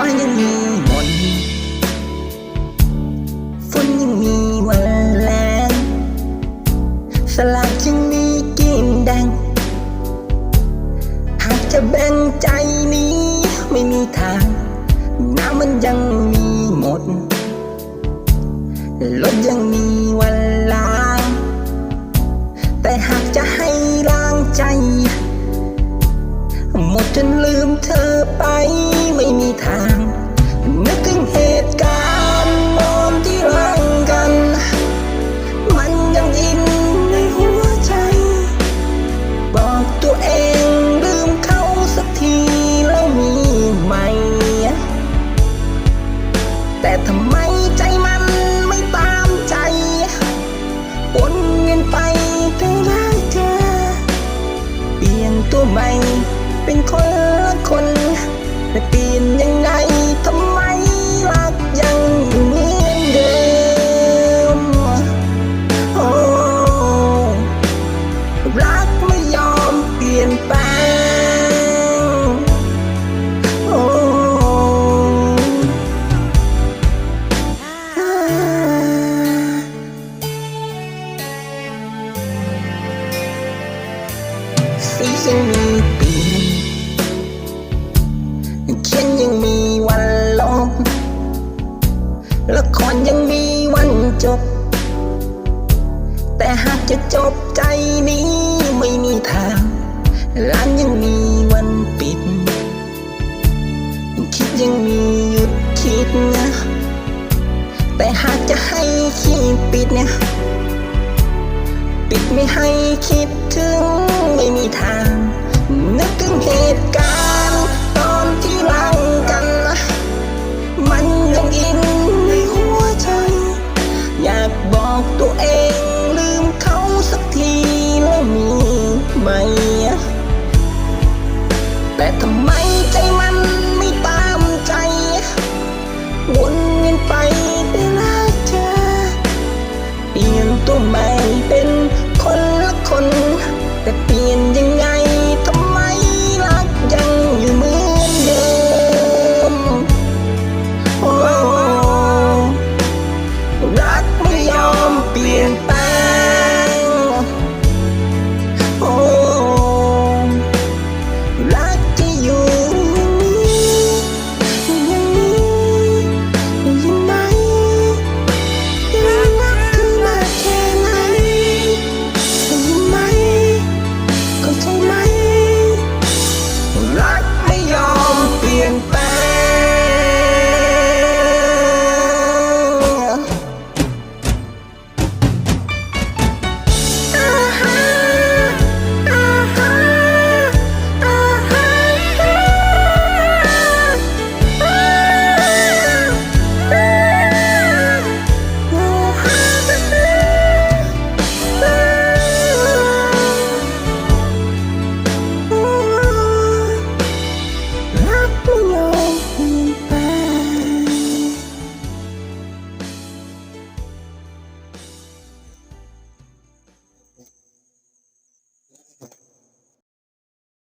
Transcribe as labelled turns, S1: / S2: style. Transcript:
S1: ฟ้ายังมีมนฝนยังมีวันแรงสลากยังมีกินแดงหากจะแบ่งใจนี้ไม่มีทาง น้ำมันยังมีหมด รถยังมีวัน นเวียนไปแต่รักเธอ เปลี่ยนตัวใหม่ เป็นคนละคน ยังมีปีนเขียนยังมีวันลบละครยังมีวันจบ แต่หากจะจบใจนี้ไม่มีทางร้านยังมีวันปิด คิดยังมีหยุดคิดนะ แต่หากจะให้คิดปิดเนี่ย ปิดไม่ให้คิดถึง ไม่มีทาง นึกถึงเหตุการณ์ตอนที่รังกัน มันยังอินในหัวใจ อยากบอกตัวเองลืมเขาสักทีแล้วมีไหม แต่ทำไม